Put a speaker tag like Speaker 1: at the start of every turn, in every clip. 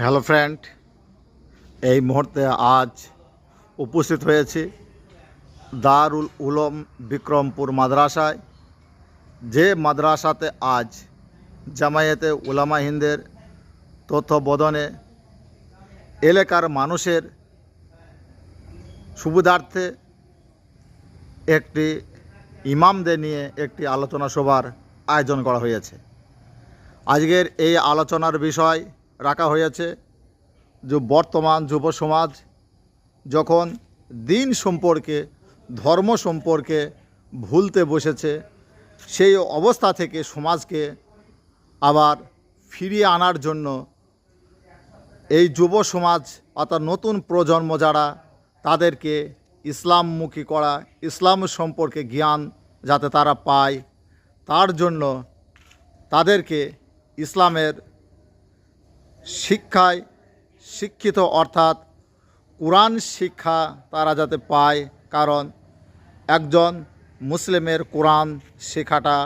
Speaker 1: Hello friend, এই মুহূর্তে আজ উপস্থিত হয়েছি দারুল উলম বিক্রমপুর মাদ্রাসায়, যে মাদ্রাসাতে আজ জামায়াতে উলামা হিন্দের তত্ত্বাবধানে এলাকার মানুষের সুবিধার্থে একটি ইমামদের নিয়ে একটি আলোচনা সভার আয়োজন করা হয়েছে। আজকের এই আলোচনার বিষয় রাখা হয়েছে যে বর্তমান যুব সমাজ যখন দিন সম্পর্কে, ধর্ম সম্পর্কে ভুলতে বসেছে, সেই অবস্থা থেকে সমাজকে আবার ফিরিয়ে আনার জন্য এই যুব সমাজ অর্থাৎ নতুন প্রজন্ম যারা, তাদেরকে ইসলামমুখী করা, ইসলাম সম্পর্কে জ্ঞান যাতে তারা পায়, তার জন্য তাদেরকে ইসলামের শিক্ষায় শিক্ষিত, অর্থাৎ কোরআন শিক্ষা তারা যাতে পায়, কারণ একজন মুসলিমের কোরআন শেখাটা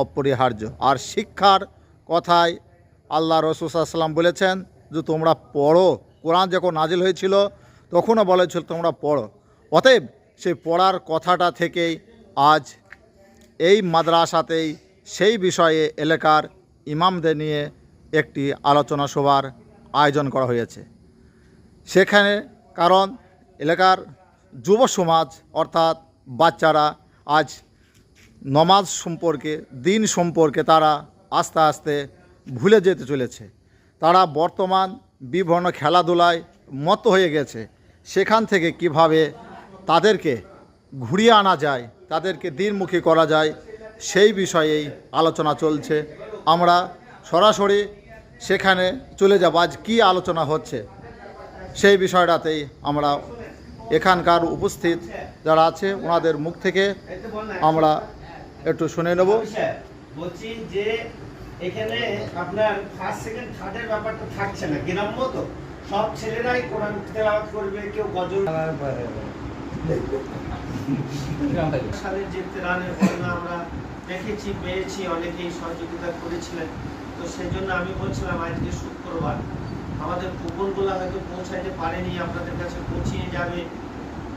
Speaker 1: অপরিহার্য। আর শিক্ষার কথায় আল্লাহ রসুলাম বলেছেন যে, তোমরা পড়ো। কোরআন যখন নাজিল হয়েছিল, তখনও বলেছিল তোমরা পড়ো। অতএব সেই পড়ার কথাটা থেকেই আজ এই মাদ্রাসাতেই সেই বিষয়ে এলাকার ইমামদের নিয়ে একটি আলোচনা সভার আয়োজন করা হয়েছে। সেখানে কারণ এলাকার যুব সমাজ অর্থাৎ বাচ্চারা আজ নমাজ সম্পর্কে, দিন সম্পর্কে তারা আস্তে আস্তে ভুলে যেতে চলেছে। তারা বর্তমান বিভিন্ন খেলাধুলায় মত হয়ে গেছে। সেখান থেকে কীভাবে তাদেরকে ঘুরিয়ে আনা যায়, তাদেরকে দিনমুখী করা যায়, সেই বিষয়েই আলোচনা চলছে। আমরা সরাসরি সেখানে চলে যাব। আজ কী আলোচনা হচ্ছে সেই বিষয়টাতেই আমরা এখানকার উপস্থিত যারা আছে ওনাদের মুখ থেকে আমরা একটু শুনে নেব।
Speaker 2: বলছি যে এখানে আপনার ফার্স্ট সেকেন্ড থার্ডের ব্যাপারটা থাকছে না গ্রাম্য তো। সব ছেলেরাই কোরআন তেলাওয়াত করবে কেউ গজল সালের যে তেরানের আমরা দেখেছি পেয়েছি অনেকেই সহযোগিতা করেছিলেন। তো সেই জন্য আমি বলছিলাম আজকে শুক্রবার। আমাদের কুপনগুলো হয়তো পৌঁছাইতে পারেনি আপনাদের কাছে পৌঁছিয়ে যাবে।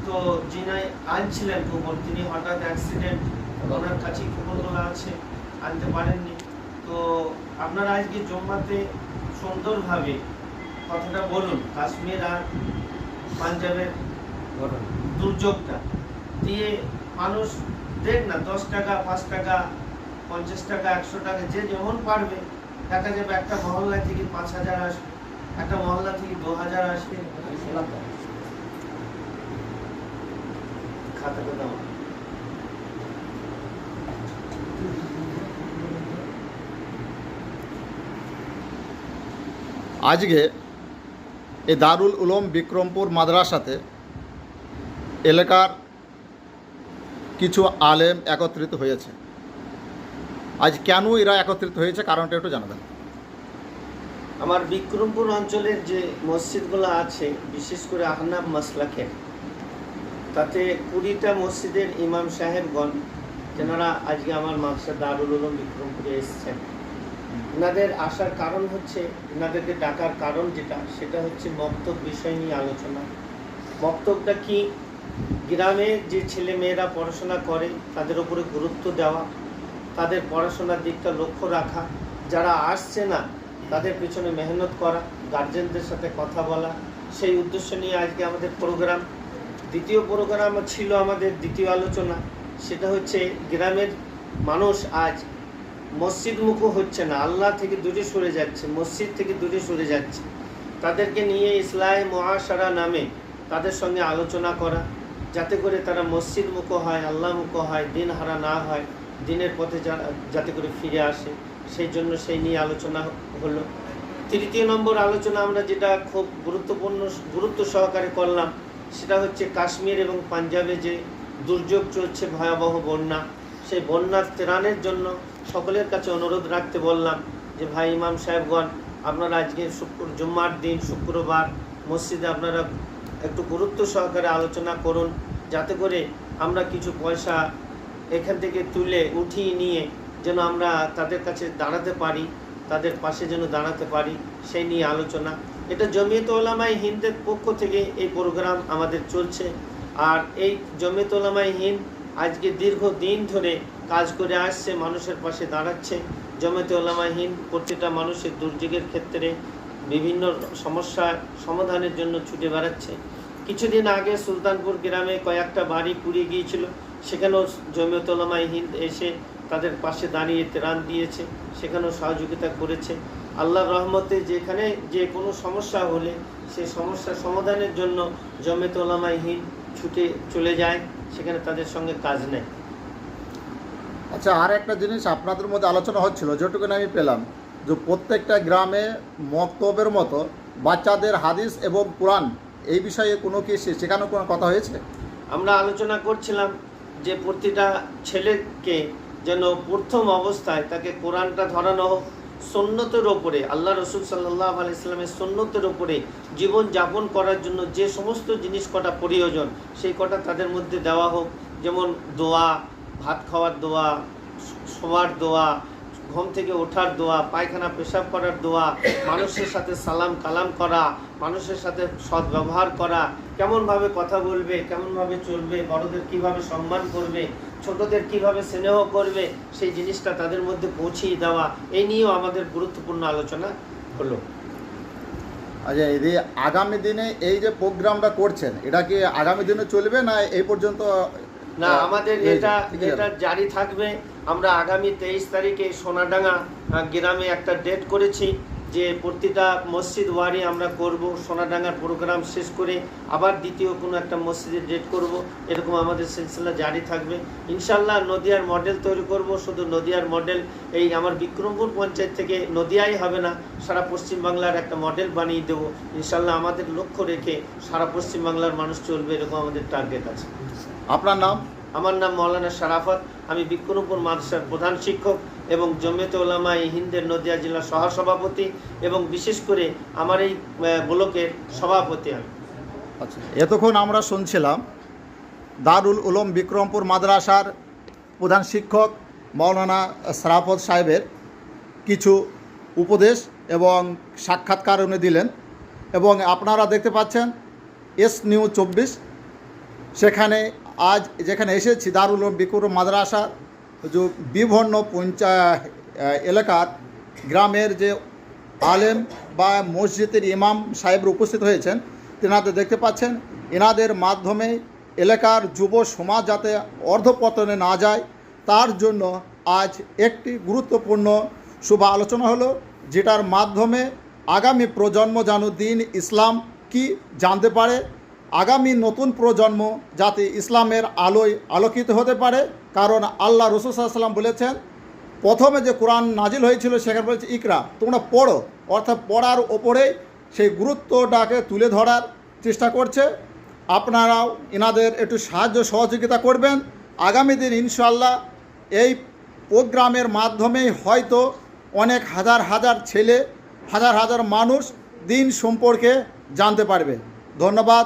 Speaker 2: তো যিনি আনছিলেন কুপন তিনি হঠাৎ অ্যাক্সিডেন্ট ওনার কাছে কুপনগুলো আছে আনতে পারেননি। তো আপনারা আজকে জম্মাতে সুন্দরভাবে কথাটা বলুন কাশ্মীর আর পাঞ্জাবের দুর্যোগটা। দিয়ে মানুষ দেখ না, দশ টাকা, পাঁচ টাকা, পঞ্চাশ টাকা, একশো টাকা, যে যেমন পারবে, দেখা যাবে একটা মহল্লা থেকে পাঁচ হাজার আসবে, একটা মহল্লা থেকে দু হাজার আসবে। দাও।
Speaker 1: আজকে এই দারুল উলম বিক্রমপুর মাদ্রাসাতে এলাকার কিছু আলেম একত্রিত হয়েছে। আজ কেন এরা একত্রিত হয়েছে কারণটা একটু জানাবেন।
Speaker 2: আমার বিক্রমপুর অঞ্চলের যে মসজিদগুলো আছে, বিশেষ করে আহনাব মাসলাকের তাতে কুড়িটা মসজিদের ইমাম সাহেবগণ যেনারা আজকে আমার মাদ্রাসা দারুল উলুম বিক্রমপুরে এসেছেন। এনাদের আসার কারণ হচ্ছে, এনাদেরকে ডাকার কারণ যেটা, সেটা হচ্ছে মক্তব বিষয় নিয়ে আলোচনা। মক্তবটা কি গ্রামে যে ছেলে মেয়েরা পড়াশোনা করে, তাদের উপরে গুরুত্ব দেওয়া, তাদের পড়াশোনার দিকটা লক্ষ্য রাখা, যারা আসছে না, তাদের পিছনে মেহনত করা গার্জেনদের সাথে কথা বলা, সেই উদ্দেশ্য নিয়ে আজকে আমাদের প্রোগ্রাম দ্বিতীয় প্রোগ্রাম ছিল আমাদের দ্বিতীয় আলোচনা, সেটা হচ্ছে গ্রামের মানুষ আজ মসজিদ মুখো হচ্ছে না, আল্লাহ থেকে দূরে সরে যাচ্ছে, মসজিদ থেকে দূরে সরে যাচ্ছে। তাদেরকে নিয়ে ইসলাহ মহাসারা নামে তাদের সঙ্গে আলোচনা করা যাতে করে তারা মসজিদ মুখো হয়, আল্লাহ মুখো হয়, দিন হারা না হয়, দিনের পথে যাতে করে ফিরে আসে। সেই জন্য সেই নিয়ে আলোচনা হলো। তৃতীয় নম্বর আলোচনা আমরা যেটা খুব গুরুত্বপূর্ণ, গুরুত্ব সহকারে করলাম, সেটা হচ্ছে কাশ্মীর এবং পাঞ্জাবে যে দুর্যোগ চলছে, ভয়াবহ বন্যা। সেই বন্যার ত্রাণের জন্য সকলের কাছে অনুরোধ রাখতে বললাম যে, ভাই ইমাম সাহেবগণ, আপনারা আজকে শুক্র, জুম্মার দিন, শুক্রবার মসজিদে আপনারা একটু গুরুত্ব সহকারে আলোচনা করুন, যাতে করে আমরা কিছু পয়সা এখান থেকে তুলে উঠিয়ে নিয়ে যেন আমরা তাদের কাছে দাঁড়াতে পারি, তাদের পাশে যেন দাঁড়াতে পারি, সেই নিয়ে আলোচনা। এটা জমিয়ত ওলামাই হিন্দের পক্ষ থেকে এই প্রোগ্রাম আমাদের চলছে। আর এই জমিয়ত ওলামাই হিন্দ আজকে দীর্ঘ দিন ধরে কাজ করে আসছে, মানুষের পাশে দাঁড়াচ্ছে। জমিয়ত ওলামাই হিন্দ প্রতিটা মানুষের দুর্যোগের ক্ষেত্রে বিভিন্ন সমস্যা সমাধানের জন্য ছুটে বেড়াচ্ছে। কিছুদিন আগে সুলতানপুর গ্রামে কয়েকটা বাড়ি পুড়িয়ে গিয়েছিল। সেখানেও জমিয়ত ওলামাই হিন্দ এসে তাদের পাশে দাঁড়িয়ে ত্রাণ দিয়েছে। সেখানেও সহযোগিতা করেছে। আল্লাহর রহমতে যেখানে যে কোনো সমস্যা হলে সেই সমস্যা সমাধানের জন্য জমিয়ত ওলামাই হিন্দ ছুটে চলে যায়। সেখানে তাদের সঙ্গে কাজ নেয়।
Speaker 1: আচ্ছা আর একটা জিনিস আপনাদের মধ্যে আলোচনা হচ্ছিল, যেটুকুন আমি পেলাম। যে প্রত্যেকটা গ্রামে মক্তবের মতো বাচ্চাদের হাদিস এবং কোরআন, এই বিষয়ে কোনো কি সে- শেখানোর কোনো কথা হয়েছে?
Speaker 2: আমরা আলোচনা করছিলাম যে প্রতিটা ছেলেকে যেন প্রথম অবস্থায় তাকে কোরআনটা ধরানো হোক সন্ন্যতের ওপরে আল্লাহ রসুল সাল্লাহ আলি ইসলামের সন্ন্যতের ওপরে জীবন যাপন করার জন্য যে সমস্ত জিনিস কটা প্রয়োজন, সেই কটা তাদের মধ্যে দেওয়া হোক। যেমন দোয়া, ভাত খাওয়ার দোয়া শোয়ার দোয়া ঘুম থেকে ওঠার দোয়া পায়খানা পেশাব করার দোয়া মানুষের সাথে সালাম কালাম করা মানুষের সাথে সৎ ব্যবহার করা কেমনভাবে কথা বলবে কেমনভাবে চলবে বড়দের কীভাবে সম্মান করবে ছোটদের কীভাবে স্নেহ করবে সেই জিনিসটা তাদের মধ্যে পৌঁছিয়ে দেওয়া এই নিয়েও আমাদের গুরুত্বপূর্ণ আলোচনা হলো।
Speaker 1: আচ্ছা এই আগামী দিনে এই যে প্রোগ্রামটা করছেন এটা কি আগামী দিনে চলবে না এই পর্যন্ত
Speaker 2: না আমাদের এটা এটা জারি থাকবে আমরা আগামী তেইশ তারিখে সোনাডাঙ্গা গ্রামে একটা ডেট করেছি যে প্রতিটা মসজিদ ওয়ারি আমরা করব সোনাডাঙ্গার প্রোগ্রাম শেষ করে আবার দ্বিতীয় কোনো একটা মসজিদের ডেট করব এরকম আমাদের সিলসিলা জারি থাকবে। ইনশাল্লাহ নদিয়ার মডেল তৈরি করব শুধু নদিয়ার মডেল এই আমার বিক্রমপুর পঞ্চায়েত থেকে নদিয়াই হবে না সারা পশ্চিমবাংলার একটা মডেল বানিয়ে দেবো। ইনশাল্লাহ আমাদের লক্ষ্য রেখে সারা পশ্চিমবাংলার মানুষ চলবে এরকম আমাদের টার্গেট আছে।
Speaker 1: আপনার নাম?
Speaker 2: আমার নাম মৌলানা শারাফত। আমি বিক্রমপুর মাদ্রাসার প্রধান শিক্ষক এবং জমিয়তে ওলামা হিন্দের নদিয়া জেলার সহসভাপতি এবং বিশেষ করে আমার এই ব্লকের সভাপতি আমি।
Speaker 1: আচ্ছা এতক্ষণ আমরা শুনছিলাম দারুল উলম বিক্রমপুর মাদ্রাসার প্রধান শিক্ষক মৌলানা সরাফত সাহেবের কিছু উপদেশ এবং সাক্ষাৎকার উনি দিলেন এবং আপনারা দেখতে পাচ্ছেন এস নিউ চব্বিশ, সেখানে আজ যেখানে এসেছি, দারুল বিক্রম মাদ্রাসা যে বিভিন্ন পঞ্চায়েত এলাকার গ্রামের যে আলেম বা মসজিদের ইমাম সাহেব উপস্থিত হয়েছেন, তেনাদের দেখতে পাচ্ছেন এনাদের মাধ্যমে এলাকার যুব সমাজ যাতে অর্ধপতনে না যায়, তার জন্য আজ একটি গুরুত্বপূর্ণ শুভ আলোচনা হলো, যেটার মাধ্যমে আগামী প্রজন্ম যেন দিন ইসলাম কি জানতে পারে আগামী নতুন প্রজন্ম যাতে ইসলামের আলোয় আলোকিত হতে পারে, কারণ আল্লাহ রসুল সাল্লাম বলেছেন, প্রথমে যে কোরআন নাজিল হয়েছিল সেখানে বলেছে, ইকরা তোমরা পড়ো, অর্থাৎ পড়ার ওপরে সেই গুরুত্বটাকে তুলে ধরার চেষ্টা করছে। আপনারাও এনাদের একটু সাহায্য সহযোগিতা করবেন। আগামী দিন ইনশাল্লাহ এই প্রোগ্রামের মাধ্যমেই হয়তো অনেক হাজার হাজার ছেলে, হাজার হাজার মানুষ দিন সম্পর্কে জানতে পারবে। ধন্যবাদ।